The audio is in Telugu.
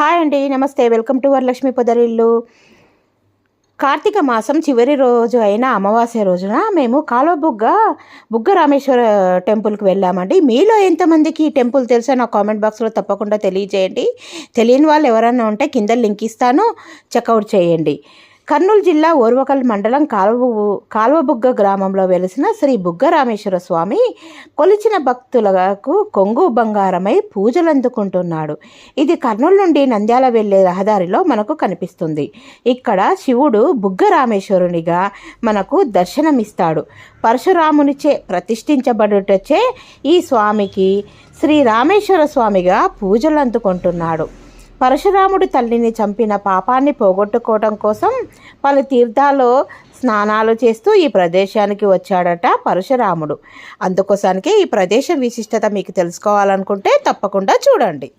హాయ్ అండి నమస్తే. Welcome to Varalakshmi పొదరిల్లు. కార్తీక మాసం చివరి రోజు అయిన అమావాస్య రోజున మేము కాలువ బుగ్గ బుగ్గ రామేశ్వర టెంపుల్కి వెళ్ళామండి. మీలో ఎంతమందికి ఈ టెంపుల్ తెలుసో? నా కామెంట్ బాక్స్లో తప్పకుండా తెలియజేయండి. తెలియని వాళ్ళు ఎవరైనా ఉంటే కింద లింక్ ఇస్తాను. చెక్అవుట్ చేయండి. కర్నూలు జిల్లా ఓర్వకల్ మండలం కాలువ కాలువబుగ్గ గ్రామంలో వెలిసిన శ్రీ బుగ్గరామేశ్వర స్వామి కొలిచిన భక్తులకు కొంగు బంగారమై పూజలు అందుకుంటున్నాడు ఇది కర్నూలు నుండి నంద్యాల వెళ్ళే రహదారిలో మనకు కనిపిస్తుంది. ఇక్కడ శివుడు బుగ్గరామేశ్వరునిగా మనకు దర్శనమిస్తాడు. పరశురామునిచే ప్రతిష్ఠించబడుటచే ఈ స్వామికి శ్రీ రామేశ్వర స్వామిగా పూజలు అందుకుంటున్నాడు పరశురాముడి తల్లిని చంపిన పాపాన్ని పోగొట్టుకోవడం కోసం పలు తీర్థాల్లో స్నానాలు చేస్తూ ఈ ప్రదేశానికి వచ్చాడట పరశురాముడు. అందుకోసానికి ఈ ప్రదేశ విశిష్టత మీకు తెలుసుకోవాలనుకుంటే తప్పకుండా చూడండి.